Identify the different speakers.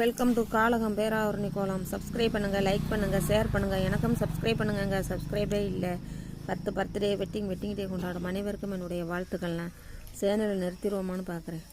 Speaker 1: Welcome to காலகம் Peravurani கோலம் subscribe பண்ணுங்கள் like பண்ணுங்கள் ஷேர் பண்ணுங்கள் எனக்கும் சப்ஸ்கிரைப் பண்ணுங்கங்க. சப்ஸ்கிரைபே இல்லை. பத்து பர்த்டே வெட்டிங் வெட்டிங் டே கொண்டாடும் அனைவருக்கும் என்னுடைய வாழ்த்துக்கள்லாம் சேனலை நிறுத்திடுவோமான்னு பார்க்குறேன்